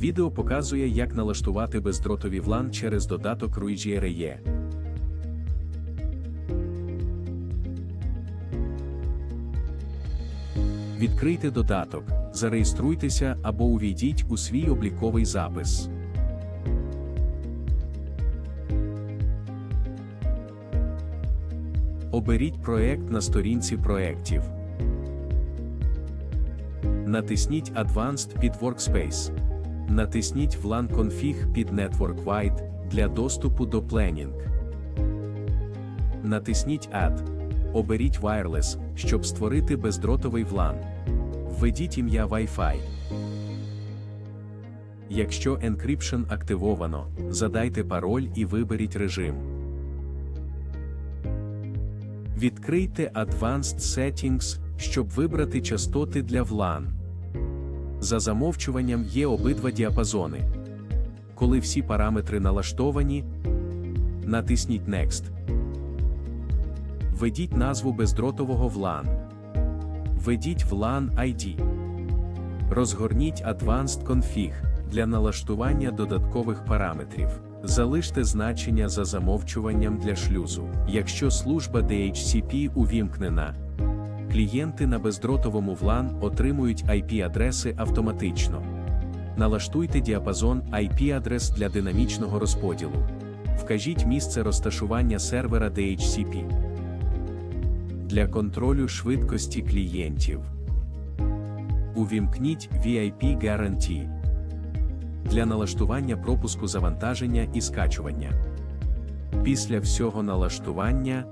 Відео показує, як налаштувати бездротові VLAN через додаток RE. Відкрийте додаток, зареєструйтеся або увійдіть у свій обліковий запис. Оберіть проект на сторінці проєктів. Натисніть Advanced під Workspace. Натисніть VLAN Config під Network Wide для доступу до Planning. Натисніть Add. Оберіть Wireless, щоб створити бездротовий VLAN. Введіть ім'я Wi-Fi. Якщо Encryption активовано, задайте пароль і виберіть режим. Відкрийте Advanced Settings, щоб вибрати частоти для VLAN. За замовчуванням є обидва діапазони. Коли всі параметри налаштовані, натисніть Next. Введіть назву бездротового VLAN. Введіть VLAN ID. Розгорніть Advanced Config для налаштування додаткових параметрів. Залиште значення за замовчуванням для шлюзу. Якщо служба DHCP увімкнена, клієнти на бездротовому VLAN отримують IP-адреси автоматично. Налаштуйте діапазон IP-адрес для динамічного розподілу. Вкажіть місце розташування сервера DHCP. Для контролю швидкості клієнтів. Увімкніть VIP Guarantee для налаштування пропуску завантаження і скачування. Після всього налаштування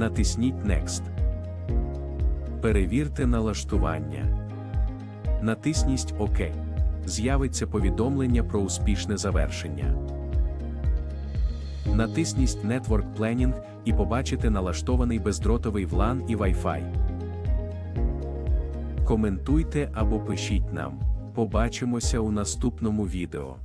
натисніть Next. Перевірте налаштування. Натисніть ОК. З'явиться повідомлення про успішне завершення. Натисніть Network Planning і побачите налаштований бездротовий VLAN і Wi-Fi. Коментуйте або пишіть нам. Побачимося у наступному відео.